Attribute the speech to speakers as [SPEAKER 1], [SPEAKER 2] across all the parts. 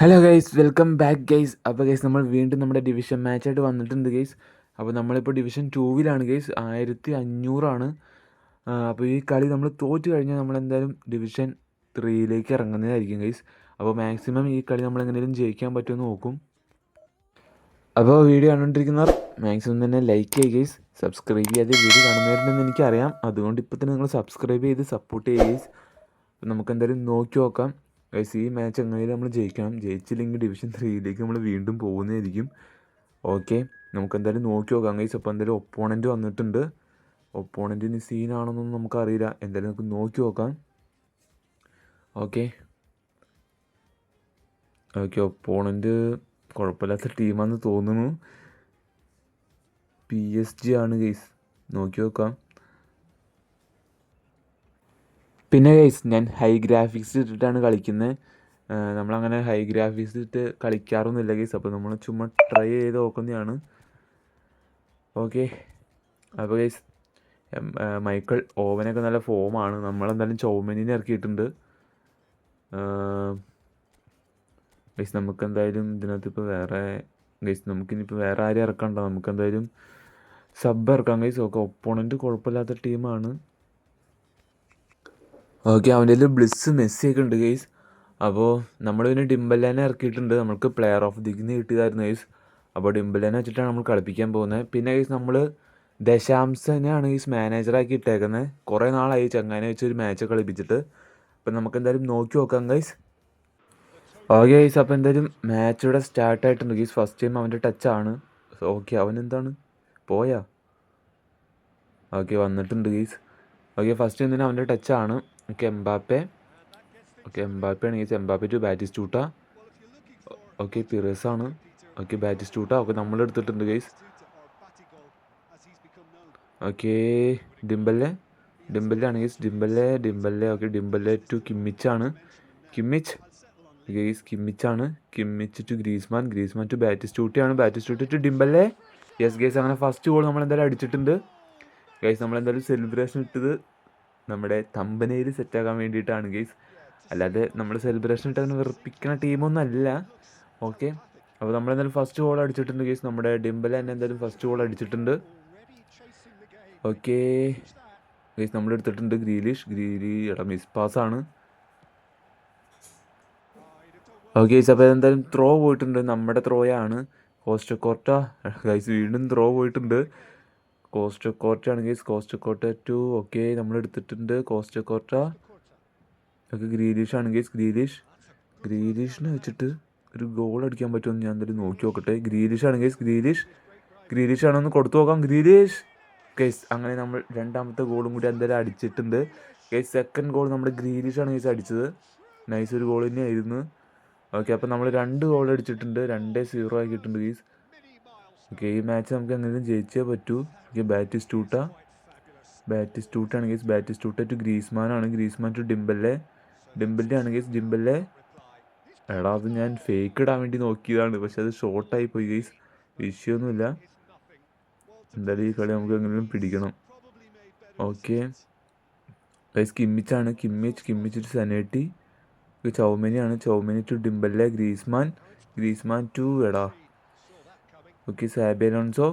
[SPEAKER 1] Hello guys welcome back guys അപ്പോൾ guys നമ്മൾ വീണ്ടും നമ്മുടെ ഡിവിഷൻ മാച്ചായിട്ട് വന്നിട്ടുണ്ട് ഗൈസ് അപ്പോൾ നമ്മളിപ്പോൾ ഡിവിഷൻ ടൂവിലാണ് ഗൈസ് ആയിരത്തി അഞ്ഞൂറാണ്. അപ്പോൾ ഈ കളി നമ്മൾ തോറ്റ് കഴിഞ്ഞാൽ നമ്മൾ എന്തായാലും ഡിവിഷൻ ത്രീയിലേക്ക് ഇറങ്ങുന്നതായിരിക്കും ഗൈസ് അപ്പോൾ മാക്സിമം ഈ കളി നമ്മൾ എങ്ങനെയും ജയിക്കാൻ പറ്റുമെന്ന് നോക്കും. അപ്പോൾ വീഡിയോ കണ്ടുകൊണ്ടിരിക്കുന്നവർ മാക്സിമം തന്നെ ലൈക്ക് ചെയ്യുക ഗൈസ് സബ്സ്ക്രൈബ് ചെയ്യാതെ വീഡിയോ കാണുന്നവരുണ്ടെന്ന് എനിക്കറിയാം. അതുകൊണ്ട് ഇപ്പോൾ തന്നെ നിങ്ങൾ സബ്സ്ക്രൈബ് ചെയ്ത് സപ്പോർട്ട് ചെയ്യുക ഗൈസ് നമുക്ക് എന്തായാലും നോക്കി നോക്കാം. ഗൈസ് ഈ മാച്ച് എങ്ങനെയും നമ്മൾ ജയിക്കണം? ജയിച്ചില്ലെങ്കിൽ ഡിവിഷൻ ത്രീയിലേക്ക് നമ്മൾ വീണ്ടും പോകുന്നതായിരിക്കും. ഓക്കെ നമുക്ക് എന്തായാലും നോക്കി നോക്കാം. ഗൈസ് അപ്പോൾ എന്തായാലും ഒപ്പോണന്റ് വന്നിട്ടുണ്ട്. ഒപ്പോണന്റിന് സീനാണെന്നൊന്നും നമുക്കറിയില്ല. എന്തായാലും നമുക്ക് നോക്കി നോക്കാം. ഓക്കെ ഓക്കെ ഒപ്പോണന്റ് കുഴപ്പമില്ലാത്ത ടീമാണെന്ന് തോന്നുന്നു. പി എസ് ജി ആണ് ഗൈസ് നോക്കി നോക്കാം. പിന്നെ ഗൈസ് ഞാൻ ഹൈ ഗ്രാഫിക്സ് ഇട്ടിട്ടാണ് കളിക്കുന്നത്. നമ്മളങ്ങനെ ഹൈ ഗ്രാഫിക്സ് ഇട്ട് കളിക്കാറൊന്നുമില്ല ഗൈസ് അപ്പോൾ നമ്മൾ ചുമ്മാ ട്രൈ ചെയ്ത് നോക്കുന്നതാണ്. ഓക്കെ അപ്പോൾ ഗൈസ് മൈക്കിൾ ഓവനൊക്കെ നല്ല ഫോമാണ് നമ്മളെന്തായാലും ചൗമനിനെ ഇറക്കിയിട്ടുണ്ട്. ഗൈസ് നമുക്ക് എന്തായാലും ഇതിനകത്ത് ഇപ്പോൾ വേറെ ഗൈസ് നമുക്കിനിപ്പോൾ വേറെ ആരും ഇറക്കണ്ട. നമുക്ക് എന്തായാലും സബ് ഇറക്കാം ഗൈസ് ഓക്കെ ഒപ്പോണന്റ് കുഴപ്പമില്ലാത്ത ടീമാണ് ഓക്കെ അവന്റെ കയ്യിൽ ബ്ലിസ് മെസ്സി ഒക്കെ ഉണ്ട് ഗൈസ് അപ്പോൾ നമ്മൾ പിന്നെ ഡിംബലേനെ ഇറക്കിയിട്ടുണ്ട്. നമുക്ക് പ്ലെയർ ഓഫ് ദി ദിഗ്ന്ന് കിട്ടിയതായിരുന്നു ഗൈസ് അപ്പോൾ ഡിംബലേനെ വെച്ചിട്ടാണ് നമ്മൾ കളിപ്പിക്കാൻ പോകുന്നത്. പിന്നെ ഗൈസ് നമ്മൾ ദശാംശനെയാണ് ഗൈസ് മാനേജറാക്കി ഇട്ടേക്കുന്നത്. കുറേ നാളായി ചങ്ങാനെ വെച്ച് ഒരു മാച്ച് കളിപ്പിച്ചിട്ട്. അപ്പം നമുക്ക് എന്തായാലും നോക്കി നോക്കാം ഗൈസ് ഓക്കെ ഗൈസ് അപ്പോൾ എന്തായാലും മാച്ച് ഇവിടെ സ്റ്റാർട്ട് ആയിട്ടുണ്ട് ഗൈസ് ഫസ്റ്റ് ടൈം അവന്റെ ടച്ചാണ് ഓക്കെ അവൻ എന്താണ്? പോയാ? ഓക്കെ വന്നിട്ടുണ്ട് ഗൈസ് ഓക്കെ ഫസ്റ്റ് ടൈം തന്നെ അവന്റെ ടച്ചാണ് ഓക്കെ എംബാപ്പെ. ഓക്കെ എംബാപ്പെ ആണെങ്കിൽ Mbappe to Batistuta okay Pires ആണ് ഓക്കെ ബാറ്റിസ്റ്റൂട്ട ഓക്കെ നമ്മൾ എടുത്തിട്ടുണ്ട് ഗൈസ് ഓക്കെ ഡിംബല്ലെ. ഡിംബല്ലെ ആണെങ്കിൽ Dembele Dembele. Okay Dembele to കിമ്മിച്ചാണ് Kimmich. Guys കിമ്മിച്ചാണ് Kimmich to Griezmann. Griezmann to ബാറ്റിസ്റ്റൂട്ടിയാണ് Batistuta to Dembele. Yes guys അങ്ങനെ first goal നമ്മൾ എന്തായാലും അടിച്ചിട്ടുണ്ട്. Guys നമ്മൾ എന്തായാലും സെലിബ്രേഷൻ ഇട്ടത് നമ്മുടെ തമ്പനയിൽ സെറ്റാക്കാൻ വേണ്ടിയിട്ടാണ് ഗെയ്സ് അല്ലാതെ നമ്മൾ സെലിബ്രേഷൻ ഇട്ട് അങ്ങനെ വെറുപ്പിക്കുന്ന ടീമൊന്നും അല്ല. ഓക്കെ അപ്പോൾ നമ്മൾ എന്തായാലും ഫസ്റ്റ് ഗോൾ അടിച്ചിട്ടുണ്ട് ഗെയ്സ് നമ്മുടെ ഡിംബൽ തന്നെ എന്തായാലും ഫസ്റ്റ് ഗോൾ അടിച്ചിട്ടുണ്ട്. ഓക്കെ ഗെയ്സ് നമ്മൾ എടുത്തിട്ടുണ്ട് ഗ്രീലിഷ്. ഗ്രീലി എടാ മിസ് പാസ്സാണ് ഓക്കെ ഗെയ്സ് അപ്പോൾ എന്തായാലും ത്രോ പോയിട്ടുണ്ട്. നമ്മുടെ ത്രോയാണ് കോസ്റ്റ് കോർട്ട. ഗൈസ് വീണ്ടും ത്രോ പോയിട്ടുണ്ട്. കോസ്റ്റ് കോർട്ട ആണെങ്കിൽ കോസ്റ്റ് കോർട്ട ടു ഓക്കെ നമ്മൾ എടുത്തിട്ടുണ്ട്. കോസ്റ്റ് കോർട്ട ഓക്കെ ഗ്രീലിഷ് ആണെങ്കിൽ ഗ്രീലിഷ് ഗ്രീലിഷിനെ വെച്ചിട്ട് ഒരു ഗോൾ അടിക്കാൻ പറ്റുമെന്ന് ഞാൻ എന്തായാലും നോക്കി നോക്കട്ടെ. ഗ്രീലിഷ് ആണെങ്കിൽ ഗ്രീലിഷ് ഗ്രീലിഷ് ആണെന്ന് കൊടുത്തു നോക്കാം. ഗ്രീലിഷ് കേസ് അങ്ങനെ നമ്മൾ രണ്ടാമത്തെ ഗോളും കൂടി എന്തായാലും അടിച്ചിട്ടുണ്ട്. കേസ് സെക്കൻഡ് ഗോൾ നമ്മുടെ ഗ്രീലിഷ് ആണ് കേസ് അടിച്ചത്. നൈസ് ഒരു ഗോൾ തന്നെയായിരുന്നു. ഓക്കെ അപ്പോൾ നമ്മൾ രണ്ട് ഗോൾ അടിച്ചിട്ടുണ്ട്. രണ്ടേ സീറോ ആക്കിയിട്ടുണ്ട് ഗൈസ് ഓക്കെ ഈ മാച്ച് നമുക്ക് എങ്ങനെയും ജയിച്ചേ പറ്റൂ. ഓക്കെ ബാറ്റിസ്റ്റൂട്ട ബാറ്റിസ്റ്റൂട്ട ആണ് ഗേസ് ബാറ്റിസ്റ്റൂട്ട ടു ഗ്രീസ്മാൻ ആണ്. ഗ്രീസ്മാൻ ടു ഡിംബല്ലെ ഡിംബല്ലെ ആണ് ഗേസ് ഡിംബല്ലെ എടാ അത് ഞാൻ ഫേക്ക് ഇടാൻ വേണ്ടി നോക്കിയതാണ്. പക്ഷെ അത് ഷോർട്ടായി പോയി ഗേസ് വിഷയമൊന്നുമില്ല എന്തായാലും ഈ കളി നമുക്ക് എങ്ങനെയും പിടിക്കണം. ഓക്കെ ഗൈസ് കിമ്മിച്ചാണ് Kimmich Kimmich to Zanetti ചൗമനിയാണ് Tchouameni to Dembele Griezmann Griezmann to എടാ okay Xabi Alonso.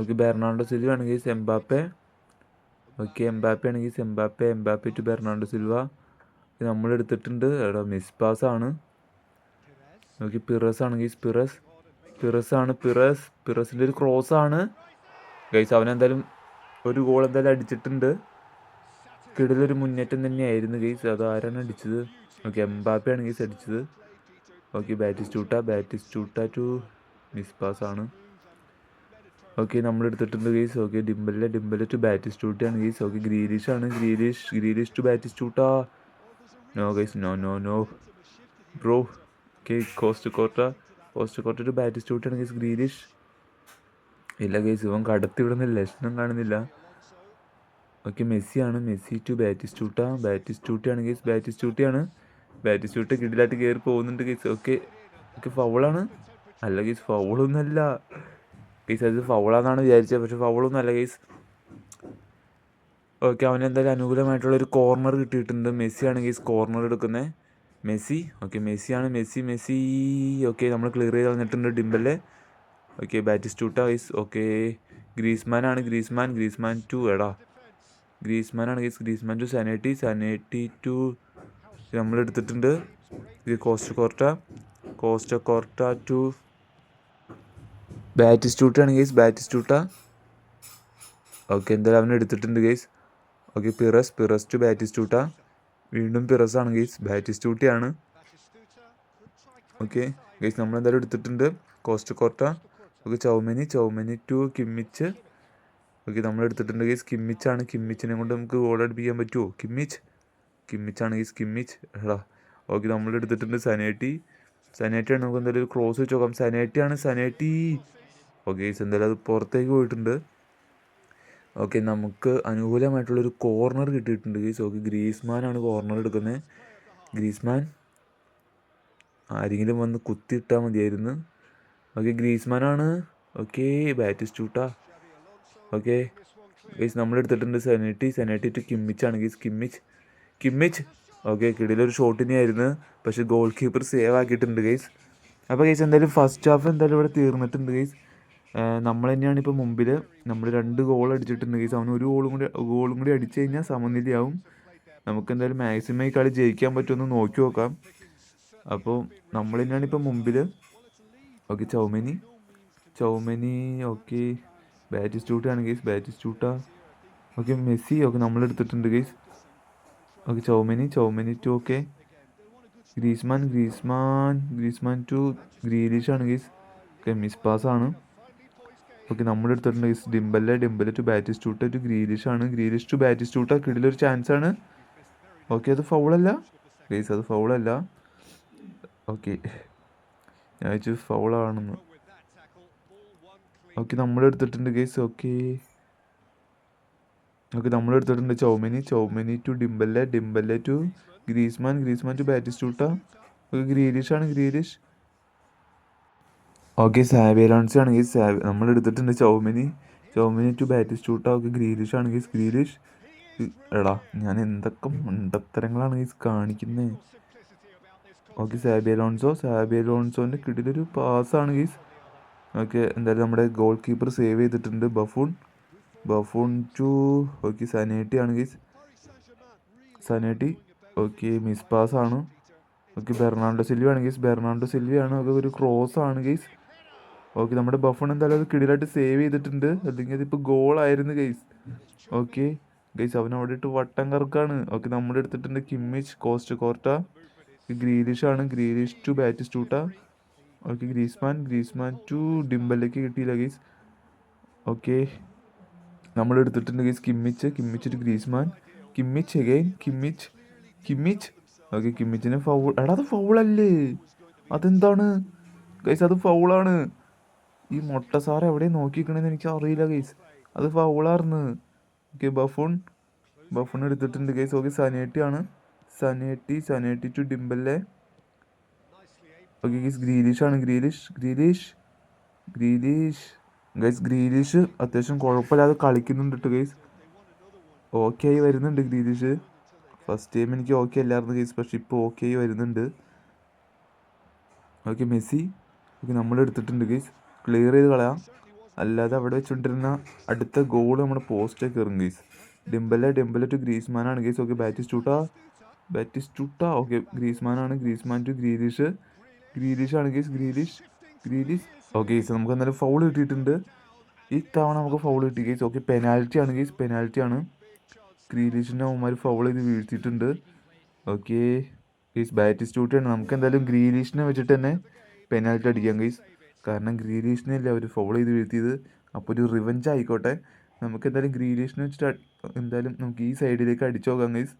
[SPEAKER 1] Okay Bernardo Silva ആണെങ്കിൽ എംബാപ്പെ ഓക്കെ എംബാപ്പെ ആണെങ്കിൽ Mbappe Mbappe to Bernardo Silva. നമ്മൾ എടുത്തിട്ടുണ്ട്. എടാ മിസ് പാസ് ആണ് ഓക്കെ പിറസ് ആണെങ്കിൽ പിറസ്. പിറസ് ആണ് പിറസ്. പിറസിന്റെ ഒരു ക്രോസ് ആണ്. ഗൈസ് അവൻ എന്തായാലും ഒരു ഗോൾ എന്തായാലും അടിച്ചിട്ടുണ്ട്. കിടലൊരു മുന്നേറ്റം തന്നെയായിരുന്നു ഗൈസ് അത് ആരാണ് അടിച്ചത്? ഓക്കെ എംബാപ്പെ ആണ് അടിച്ചത്. Okay Batistuta Batistuta to miss pass ആണ് ഓക്കെ നമ്മൾ എടുത്തിട്ടുണ്ട് ഗീസ് ഓക്കെ ഡിംബലിലെ ഡിംബൽ ടു ബാറ്റിസ്റ്റൂട്ടാണ് ഗീസ് ഓക്കെ ഗ്രീലിഷ് ആണ് Grealish Grealish to Batistuta. No guys no no no bro okay Costacurta Costacurta to ബാറ്റിസ്റ്റൂട്ടാണ് guys Grealish. ഇല്ല guys ഇവൻ കടത്തി വിടുന്ന ലക്ഷണം കാണുന്നില്ല. ഓക്കെ മെസ്സിയാണ് മെസ്സി ടു ബാറ്റിസ്റ്റൂട്ട. ബാറ്റിസ്റ്റൂട്ടിയാണ് ഗീസ് ബാറ്റിസ്റ്റൂട്ടിയാണ് ബാറ്റിസ്റ്റൂട്ട് കിടിലായിട്ട് കയറി പോകുന്നുണ്ട് ഗീസ് ഓക്കെ. ഓക്കെ ഫൗളാണ് അല്ല ഗീസ് ഫൗളൊന്നല്ല ഗീസ് അത് ഫൗളാന്നാണ് വിചാരിച്ചത്. പക്ഷെ ഫൗളൊന്നും അല്ല ഗീസ് ഓക്കെ അവന് എന്തായാലും അനുകൂലമായിട്ടുള്ള ഒരു കോർണർ കിട്ടിയിട്ടുണ്ട്. മെസ്സി ആണ് ഗീസ് കോർണർ എടുക്കുന്നത് മെസ്സി? ഓക്കെ മെസ്സിയാണ് മെസ്സി മെസ്സി. ഓക്കെ നമ്മൾ ക്ലിയർ ചെയ്ത് കളഞ്ഞിട്ടുണ്ട് Dembele okay Batistuta guys okay Griezmann ആണ്. ഗ്രീസ്മാൻ ഗ്രീസ്മാൻ ടു എടാ. ഗ്രീസ്മാൻ ആണ് guys Griezmann to Zanetti Zanetti to ഇത് Costacurta Costacurta to Batistuta ആണ് ഗൈസ് ബാറ്റിസ്റ്റൂട്ട. ഓക്കെ എന്തായാലും അവൻ എടുത്തിട്ടുണ്ട് guys okay Pires Pires to Batistuta. വീണ്ടും Pires ആണ് ഗേസ് ബാറ്റിസ്റ്റൂട്ടിയാണ്. ഓക്കെ ഗേസ് നമ്മൾ എന്തായാലും എടുത്തിട്ടുണ്ട്. Costacurta okay Tchouameni Tchouameni to Kimmich. Okay നമ്മൾ എടുത്തിട്ടുണ്ട് ഗേസ് കിമ്മിച്ചാണ് കിമ്മിച്ചിനെ കൊണ്ട് നമുക്ക് ഗോൾ അടിപ്പിക്കാൻ പറ്റുമോ കിമ്മിച്ച്. കിമ്മിച്ചാണ് ഗേസ് കിമ്മിച്ച്. എടാ. ഓക്കെ നമ്മൾ എടുത്തിട്ടുണ്ട് സനേറ്റി സനേറ്റിയാണ് നമുക്ക് എന്തായാലും ക്രോസ് വെച്ച് നോക്കാം. സനേറ്റിയാണ് സനേറ്റി ഓക്കെ ഗെയ്സ് എന്തായാലും അത് പുറത്തേക്ക് പോയിട്ടുണ്ട്. ഓക്കെ നമുക്ക് അനുകൂലമായിട്ടുള്ളൊരു കോർണർ കിട്ടിയിട്ടുണ്ട്. ഗെയ്സ് ഓക്കെ ഗ്രീസ്മാനാണ് കോർണർ എടുക്കുന്നത്. ഗ്രീസ്മാൻ ആരെങ്കിലും വന്ന് കുത്തിയിട്ടാൽ മതിയായിരുന്നു. ഓക്കെ ഗ്രീസ്മാനാണ് ഓക്കെ ബാറ്റിസ്റ്റൂട്ടാ ഓക്കെ ഗൈസ് നമ്മൾ എടുത്തിട്ടുണ്ട് സെനറ്റി സെനറ്റി ടു കിമ്മിച്ചാണ് ഗൈസ് കിമ്മിച്ച് കിമ്മിച്ച് ഓക്കെ കിടിലൊരു ഷോട്ടിനെയായിരുന്നു പക്ഷെ ഗോൾ കീപ്പർ സേവ് ആക്കിയിട്ടുണ്ട് ഗൈസ് അപ്പോൾ ഗൈസ് എന്തായാലും ഫസ്റ്റ് ഹാഫ് എന്തായാലും ഇവിടെ തീർന്നിട്ടുണ്ട് ഗൈസ് നമ്മൾ തന്നെയാണ് ഇപ്പോൾ മുമ്പിൽ നമ്മൾ രണ്ട് ഗോൾ അടിച്ചിട്ടുണ്ട്. ഗൈസ് അവന് ഒരു ഗോളും കൂടി ഗോളും കൂടി അടിച്ചു കഴിഞ്ഞാൽ സമനിലയാവും. നമുക്ക് എന്തായാലും മാക്സിമം ഈ കളി ജയിക്കാൻ പറ്റുമെന്ന് നോക്കി നോക്കാം. അപ്പോൾ നമ്മൾ തന്നെയാണ് ഇപ്പോൾ മുമ്പിൽ okay Tchouameni. Tchouameni okay bat ആണ് Batistuta okay Messi okay നമ്മൾ എടുത്തിട്ടുണ്ട് guys okay Tchouameni Tchouameni to okay Griezmann Griezmann Griezmann to Grealish ആണ് ഗൈസ് ഓക്കെ മിസ് പാസ് ആണ്. ഓക്കെ നമ്മുടെ എടുത്തിട്ടുണ്ട് Dembele Dembele to Batistuta to Grealish ആണ്. Grealish to Batistuta കിടിലൊരു chance ആണ്. Okay അത് ഫൗളല്ല ഗൈസ് അത് ഫൗളല്ല ഓക്കെ ഞാൻ വെച്ചു ഫൗളാണെന്ന് ഓക്കെ നമ്മൾ എടുത്തിട്ടുണ്ട് ഗൈസ് ഓക്കെ ഓക്കെ നമ്മൾ എടുത്തിട്ടുണ്ട് Tchouameni Tchouameni to Dembele Dembele to Griezmann Griezmann to Batistuta Grealish ആണ് ഗ്രീലിഷ് ഓക്കെ സാബിയലോൺസ് ആണ് ആണെങ്കിൽ സാബ് നമ്മൾ എടുത്തിട്ടുണ്ട് Tchouameni Tchouameni to Batistuta okay Grealish ആണെങ്കിൽ ഗ്രീലിഷ് എടാ ഞാൻ എന്തൊക്കെ മണ്ടത്തരങ്ങളാണ് ഈ കാണിക്കുന്നത് ഓക്കെ സാബിയലോൺസോ സാബിയലോൺസോന്റെ കിടിലൊരു പാസ്സാണ് ഗീസ് ഓക്കെ എന്തായാലും നമ്മുടെ ഗോൾ കീപ്പർ സേവ് ചെയ്തിട്ടുണ്ട് Buffon Buffon to okay Zanetti ആണ് guys Zanetti okay miss pass ആണ്. ഓക്കെ ബെർണാണ്ടോ സിൽവ ആണ് ഗീസ് ബെർണാണ്ടോ സിൽവി ആണ് ഒരു ക്രോസ് ആണ് ഗീസ് ഓക്കെ നമ്മുടെ ബഫൺ എന്തായാലും അത് കിടിലായിട്ട് സേവ് ചെയ്തിട്ടുണ്ട്. അല്ലെങ്കിൽ അതിപ്പോൾ ഗോളായിരുന്നു ഗൈസ് ഓക്കെ ഗൈസ് അവൻ അവിടെ ഇട്ട് വട്ടം കറക്കാണ്. ഓക്കെ നമ്മൾ എടുത്തിട്ടുണ്ട് കിമ്മിച്ച് കോസ്റ്റ് കോർട്ട ഗ്രീലിഷ് ആണ്. Grealish to Batistuta okay Griezmann Griezmann to ഡിംബലേക്ക് കിട്ടിയില്ല ഗൈസ് ഓക്കെ നമ്മൾ എടുത്തിട്ടുണ്ട് guys Kimmich Kimmich to Griezmann Kimmich again Kimmich Kimmich okay കിമ്മിച്ചിന് foul എടാ അത് ഫൗളല്ലേ അതെന്താണ്? ഗൈസ് അത് ഫൗളാണ് ഈ മൊട്ട സാർ എവിടെ നോക്കിക്കണെന്ന് എനിക്ക് അറിയില്ല ഗൈസ് അത് ഫൗളാർന്ന്. Okay Buffon. ബഫൂൺ എടുത്തിട്ടുണ്ട് ഗൈസ് ഓക്കെ സനേട്ടി ആണ് Zanetti Zanetti to Dembele. Okay guys ആണ്. Grealish Grealish Grealish. Guys Grealish അത്യാവശ്യം കുഴപ്പമില്ലാതെ കളിക്കുന്നുണ്ട് കേട്ടോ ഗൈസ് ഓക്കെ ആയി വരുന്നുണ്ട് ഗ്രീലിഷ്. ഫസ്റ്റ് ടൈം എനിക്ക് ഓക്കെ അല്ലായിരുന്നു ഗൈസ് പക്ഷെ ഇപ്പോൾ ഓക്കെ ആയി വരുന്നുണ്ട്. Okay Messi. ഓക്കെ നമ്മൾ എടുത്തിട്ടുണ്ട് ഗൈസ് ക്ലിയർ ചെയ്ത് കളയാം. അല്ലാതെ അവിടെ വെച്ചുകൊണ്ടിരുന്ന അടുത്ത ഗോൾ നമ്മുടെ പോസ്റ്റൊക്കെ കയറും guys Dembele Dembele to ഗ്രീസ്മാനാണ് guys okay Batistuta Batistuta okay ഗ്രീസ്മാനാണ് Griezmann to Grealish Grealish ആണ്. Guys Grealish Grealish okay guys നമുക്ക് എന്തായാലും ഫൗൾ കിട്ടിയിട്ടുണ്ട്. ഈ തവണ നമുക്ക് ഫൗൾ കിട്ടി ഗീസ് ഓക്കെ പെനാൽറ്റി ആണ് ഗീസ് പെനാൽറ്റി ആണ്. ഗ്രീലിഷിന്റെ അവന്മാർ ഫൗൾ ചെയ്ത് വീഴ്ത്തിയിട്ടുണ്ട്. ഓക്കെ ഗീസ് ബാറ്റിസ്റ്റൂട്ടാണ് നമുക്ക് എന്തായാലും ഗ്രീലിഷിനെ വെച്ചിട്ട് തന്നെ പെനാൽറ്റി അടിക്കാം ഗൈസ് കാരണം ഗ്രീലീഷിനെ അല്ലേ അവർ ഫോൾ ചെയ്ത് വീഴ്ത്തിയത്? അപ്പോൾ ഒരു റിവഞ്ച് ആയിക്കോട്ടെ. നമുക്ക് എന്തായാലും ഗ്രീലീഷിനെ വെച്ചിട്ട് എന്തായാലും നമുക്ക് ഈ സൈഡിലേക്ക് അടിച്ചു നോക്കാം ഗൈസ്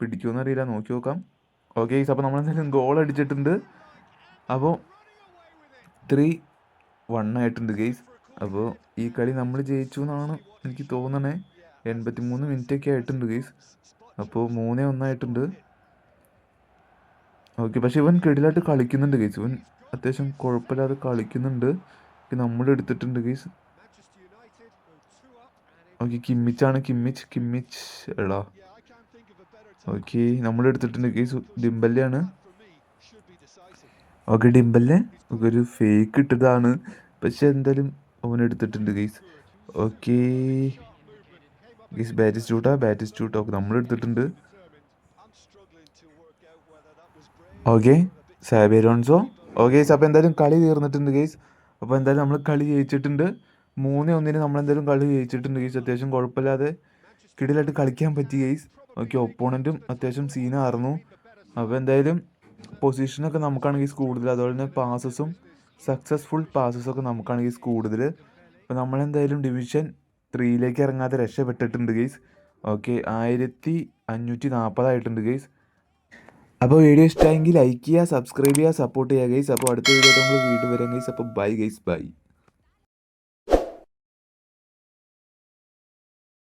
[SPEAKER 1] പിടിക്കുമെന്ന് അറിയില്ല. നോക്കി നോക്കാം. ഓക്കെ ഗൈസ് അപ്പോൾ നമ്മളെന്തായാലും ഗോൾ അടിച്ചിട്ടുണ്ട്. അപ്പോൾ ത്രീ വൺ ആയിട്ടുണ്ട് ഗെയ്സ് അപ്പോൾ ഈ കളി നമ്മൾ ജയിച്ചു എന്നാണ് എനിക്ക് തോന്നണേ. എൺപത്തി മൂന്ന് മിനിറ്റ് ഒക്കെ ആയിട്ടുണ്ട് ഗെയ്സ് അപ്പോൾ മൂന്നേ ഒന്നായിട്ടുണ്ട്. ഓക്കെ പക്ഷേ ഇവൻ കിടിലായിട്ട് കളിക്കുന്നുണ്ട് ഗെയ്സ് ഇവൻ അത്യാവശ്യം കുഴപ്പമില്ലാതെ കളിക്കുന്നുണ്ട്. നമ്മൾ എടുത്തിട്ടുണ്ട് ഗീസ് ഓക്കെ കിമ്മിച്ചാണ് കിമ്മിച്ച് കിമ്മിച്ച്. എടാ. ഓക്കെ നമ്മൾ എടുത്തിട്ടുണ്ട് ഗീസ് ഡിംബല്ലാണ് ഓക്കെ ഡിംബല്ലെ ഒരു ഫേക്ക് ഇട്ടതാണ്. പക്ഷെ എന്തായാലും അവൻ എടുത്തിട്ടുണ്ട് guys okay guys Batistuta Batistuta okay നമ്മൾ എടുത്തിട്ടുണ്ട്. ഓക്കെ സാബേരോൺസോ ഓക്കെ ഗേസ് അപ്പോൾ എന്തായാലും കളി തീർന്നിട്ടുണ്ട് ഗേസ് അപ്പോൾ എന്തായാലും നമ്മൾ കളി ജയിച്ചിട്ടുണ്ട്. മൂന്ന് ഒന്നിന് നമ്മൾ എന്തായാലും കളി ജയിച്ചിട്ടുണ്ട് ഗേസ് അത്യാവശ്യം കുഴപ്പമില്ലാതെ കിടിലായിട്ട് കളിക്കാൻ പറ്റി ഗേസ് ഓക്കെ ഒപ്പോണന്റും അത്യാവശ്യം സീനായിരുന്നു അപ്പോൾ എന്തായാലും പൊസിഷനൊക്കെ നമുക്കാണ് ഗേസ് കൂടുതൽ. അതുപോലെ തന്നെ പാസസും സക്സസ്ഫുൾ പാസസൊക്കെ നമുക്കാണ് ഗേസ് കൂടുതൽ അപ്പോൾ നമ്മളെന്തായാലും ഡിവിഷൻ ത്രീയിലേക്ക് ഇറങ്ങാതെ രക്ഷപ്പെട്ടിട്ടുണ്ട് ഗേസ് ഓക്കെ ആയിരത്തി അഞ്ഞൂറ്റി നാൽപ്പതായിട്ടുണ്ട് ഗൈസ് അപ്പോൾ വീഡിയോ ഇഷ്ടമായെങ്കിൽ ലൈക്ക് ചെയ്യുക സബ്സ്ക്രൈബ് ചെയ്യുക സപ്പോർട്ട് ചെയ്യുക ഗൈസ് അപ്പോൾ അടുത്ത വീഡിയോ നമ്മൾ വീണ്ടും വരാം ഗൈസ് അപ്പോൾ ബൈ ഗൈസ് ബൈ